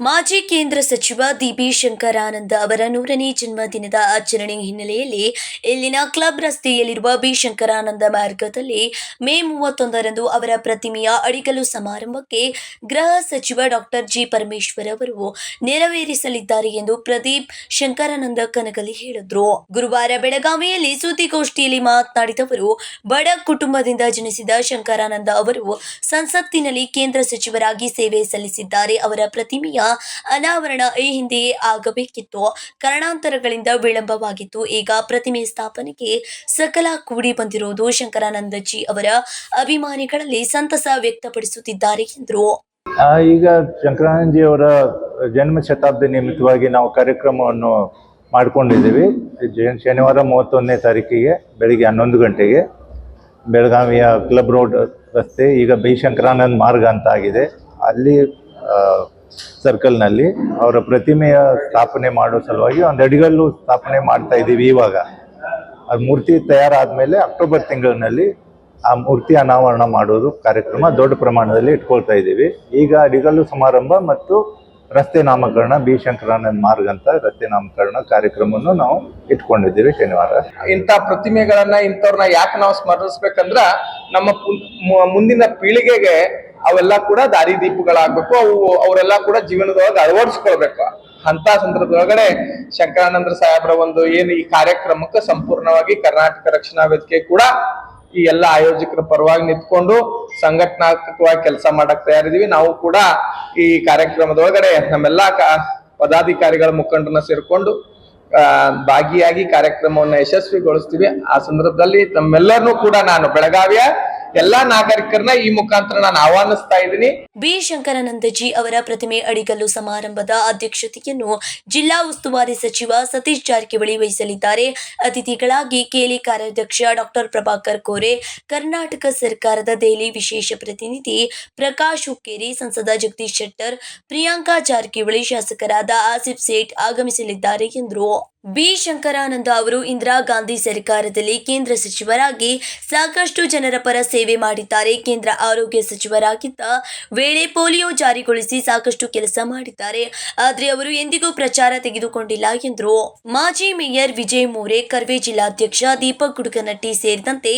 ಮಾಜಿ ಕೇಂದ್ರ ಸಚಿವ ದಿಬಿ ಶಂಕರಾನಂದ ಅವರ ನೂರನೇ ಜನ್ಮದಿನದ ಆಚರಣೆ ಹಿನ್ನೆಲೆಯಲ್ಲಿ ಇಲ್ಲಿನ ಕ್ಲಬ್ ರಸ್ತೆಯಲ್ಲಿರುವ ಬಿ. ಶಂಕರಾನಂದ ಮಾರ್ಗದಲ್ಲಿ ಮೇ ಮೂವತ್ತೊಂದರಂದು ಅವರ ಪ್ರತಿಮೆಯ ಅಡಿಗಲು ಸಮಾರಂಭಕ್ಕೆ ಗೃಹ ಸಚಿವ ಡಾಕ್ಟರ್ ಜಿ. ಪರಮೇಶ್ವರ್ ಅವರು ನೆರವೇರಿಸಲಿದ್ದಾರೆ ಎಂದು ಪ್ರದೀಪ್ ಶಂಕರಾನಂದ ಕನಗಲಿ ಹೇಳಿದರು. ಗುರುವಾರ ಬೆಳಗಾವಿಯಲ್ಲಿ ಸುದ್ದಿಗೋಷ್ಠಿಯಲ್ಲಿ ಮಾತನಾಡಿದ ಅವರು, ಬಡ ಕುಟುಂಬದಿಂದ ಜನಿಸಿದ ಶಂಕರಾನಂದ ಅವರು ಸಂಸತ್ತಿನಲ್ಲಿ ಕೇಂದ್ರ ಸಚಿವರಾಗಿ ಸೇವೆ ಸಲ್ಲಿಸಿದ್ದಾರೆ. ಅವರ ಪ್ರತಿಮೆಯ ಅನಾವರಣ ಈ ಹಿಂದೆಯೇ ಆಗಬೇಕಿತ್ತು. ಕಾರಣಾಂತರಗಳಿಂದ ವಿಳಂಬವಾಗಿತ್ತು. ಈಗ ಪ್ರತಿಮೆ ಸ್ಥಾಪನೆಗೆ ಸಕಲ ಕೂಡಿ ಬಂದಿರುವುದು ಶಂಕರಾನಂದಜಿ ಅವರ ಅಭಿಮಾನಿಗಳಲ್ಲಿ ಸಂತಸ ವ್ಯಕ್ತಪಡಿಸುತ್ತಿದ್ದಾರೆ ಎಂದರು. ಈಗ ಶಂಕರಾನಂದಜಿ ಅವರ ಜನ್ಮ ಶತಾಬ್ದಿ ನಿಮಿತ್ತವಾಗಿ ನಾವು ಕಾರ್ಯಕ್ರಮವನ್ನು ಮಾಡಿಕೊಂಡಿದ್ದೀವಿ. ಶನಿವಾರ ಮೂವತ್ತೊಂದನೇ ತಾರೀಕಿಗೆ ಬೆಳಿಗ್ಗೆ ಹನ್ನೊಂದು ಗಂಟೆಗೆ ಬೆಳಗಾವಿಯ ಕ್ಲಬ್ ರೋಡ್ ರಸ್ತೆ, ಈಗ ಬಿ. ಶಂಕರಾನಂದ್ ಮಾರ್ಗ ಅಂತ ಆಗಿದೆ. ಅಲ್ಲಿ ಸರ್ಕಲ್ನಲ್ಲಿ ಅವರ ಪ್ರತಿಮೆಯ ಸ್ಥಾಪನೆ ಮಾಡೋ ಸಲುವಾಗಿ ಒಂದು ಅಡಿಗಲ್ಲು ಸ್ಥಾಪನೆ ಮಾಡ್ತಾ ಇದ್ದೀವಿ ಇವಾಗ. ಆ ಮೂರ್ತಿ ತಯಾರಾದ್ಮೇಲೆ ಅಕ್ಟೋಬರ್ ತಿಂಗಳಿನಲ್ಲಿ ಆ ಮೂರ್ತಿ ಅನಾವರಣ ಮಾಡೋದು ಕಾರ್ಯಕ್ರಮ ದೊಡ್ಡ ಪ್ರಮಾಣದಲ್ಲಿ ಇಟ್ಕೊಳ್ತಾ ಇದ್ದೀವಿ. ಈಗ ಅಡಿಗಲ್ಲು ಸಮಾರಂಭ ಮತ್ತು ರಸ್ತೆ ನಾಮಕರಣ, ಬಿ. ಶಂಕರಾನಂದ್ ಮಾರ್ಗ್ ಅಂತ ರಸ್ತೆ ನಾಮಕರಣ ಕಾರ್ಯಕ್ರಮವನ್ನು ನಾವು ಇಟ್ಕೊಂಡಿದ್ದೀವಿ ಶನಿವಾರ. ಇಂಥ ಪ್ರತಿಮೆಗಳನ್ನ ಇಂಥವ್ರನ್ನ ಯಾಕೆ ನಾವು ಸ್ಮರಿಸ್ಬೇಕಂದ್ರ ನಮ್ಮ ಮುಂದಿನ ಪೀಳಿಗೆಗೆ ಅವೆಲ್ಲ ಕೂಡ ದಾರಿದೀಪಗಳಾಗ್ಬೇಕು ಅವು ಅವರೆಲ್ಲ ಕೂಡ ಜೀವನದೊಳಗೆ ಅಳವಡಿಸ್ಕೊಳ್ಬೇಕು. ಅಂತ ಸಂದರ್ಭದೊಳಗಡೆ ಶಂಕರಾನಂದ್ರ ಸಾಹೇಬ್ರ ಒಂದು ಏನು ಈ ಕಾರ್ಯಕ್ರಮಕ್ಕೆ ಸಂಪೂರ್ಣವಾಗಿ ಕರ್ನಾಟಕ ರಕ್ಷಣಾ ವೇದಿಕೆ ಕೂಡ ಈ ಎಲ್ಲ ಆಯೋಜಕರ ಪರವಾಗಿ ನಿಂತ್ಕೊಂಡು ಸಂಘಟನಾತ್ಮಕವಾಗಿ ಕೆಲಸ ಮಾಡಕ್ ತಯಾರಿದೀವಿ ನಾವು ಕೂಡ ಈ ಕಾರ್ಯಕ್ರಮದೊಳಗಡೆ ನಮ್ಮೆಲ್ಲ ಪದಾಧಿಕಾರಿಗಳ ಮುಖಂಡರನ್ನ ಸೇರ್ಕೊಂಡು ಭಾಗಿಯಾಗಿ ಕಾರ್ಯಕ್ರಮವನ್ನು ಯಶಸ್ವಿಗೊಳಿಸ್ತೀವಿ. ಆ ಸಂದರ್ಭದಲ್ಲಿ ತಮ್ಮೆಲ್ಲರನ್ನೂ ಕೂಡ ನಾನು ಬೆಳಗಾವಿಯ ಎಲ್ಲಾ ನಾಗರಿಕರನ್ನ ಈ ಮುಖಾಂತರ ನಾನು ಆಹ್ವಾನಿಸ್ತಾ ಇದ್ದೀನಿ. ಬಿ. ಶಂಕರಾನಂದಜಿ ಅವರ ಪ್ರತಿಮೆ ಅಡಿಗಲ್ಲು ಸಮಾರಂಭದ ಅಧ್ಯಕ್ಷತೆಯನ್ನು ಜಿಲ್ಲಾ ಉಸ್ತುವಾರಿ ಸಚಿವ ಸತೀಶ್ ಜಾರಕಿಹೊಳಿ ವಹಿಸಲಿದ್ದಾರೆ. ಅತಿಥಿಗಳಾಗಿ ಕೇಲಿ ಕಾರ್ಯಾಧ್ಯಕ್ಷ ಡಾಕ್ಟರ್ ಪ್ರಭಾಕರ್ ಕೋರೆ, ಕರ್ನಾಟಕ ಸರ್ಕಾರದ ದೆಹಲಿ ವಿಶೇಷ ಪ್ರತಿನಿಧಿ ಪ್ರಕಾಶ್ ಹುಕ್ಕೇರಿ, ಸಂಸದ ಜಗದೀಶ್ ಶೆಟ್ಟರ್, ಪ್ರಿಯಾಂಕಾ ಜಾರಕಿಹೊಳಿ ಶಾಸಕರಾದ ಆಸಿಫ್ ಸೇಠ್ ಆಗಮಿಸಲಿದ್ದಾರೆ ಎಂದರು. ಬಿ. ಶಂಕರಾನಂದ ಅವರು ಇಂದಿರಾ ಗಾಂಧಿ ಸರ್ಕಾರದಲ್ಲಿ ಕೇಂದ್ರ ಸಚಿವರಾಗಿ ಸಾಕಷ್ಟು ಜನರ ಪರ ಸೇವೆ ಮಾಡಿದ್ದಾರೆ. ಕೇಂದ್ರ ಆರೋಗ್ಯ ಸಚಿವರಾಗಿದ್ದ ವೇಳೆ ಪೋಲಿಯೋ ಜಾರಿಗೊಳಿಸಿ ಸಾಕಷ್ಟು ಕೆಲಸ ಮಾಡಿದ್ದಾರೆ. ಆದರೆ ಅವರು ಎಂದಿಗೂ ಪ್ರಚಾರ ತೆಗೆದುಕೊಂಡಿಲ್ಲ ಎಂದರು. ಮಾಜಿ ಮೇಯರ್ ವಿಜಯ್ ಮೋರೆ ಕರ್ವೆ ಜಿಲ್ಲಾಧ್ಯಕ್ಷ ದೀಪಕ್ ಗುಡ್ಕನಟ್ಟಿ ಸೇರಿದಂತೆ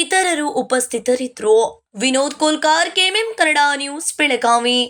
ಇತರರು ಉಪಸ್ಥಿತರಿದ್ದರು. Vinod Kolkar, KMM Kannada news, Belagavi.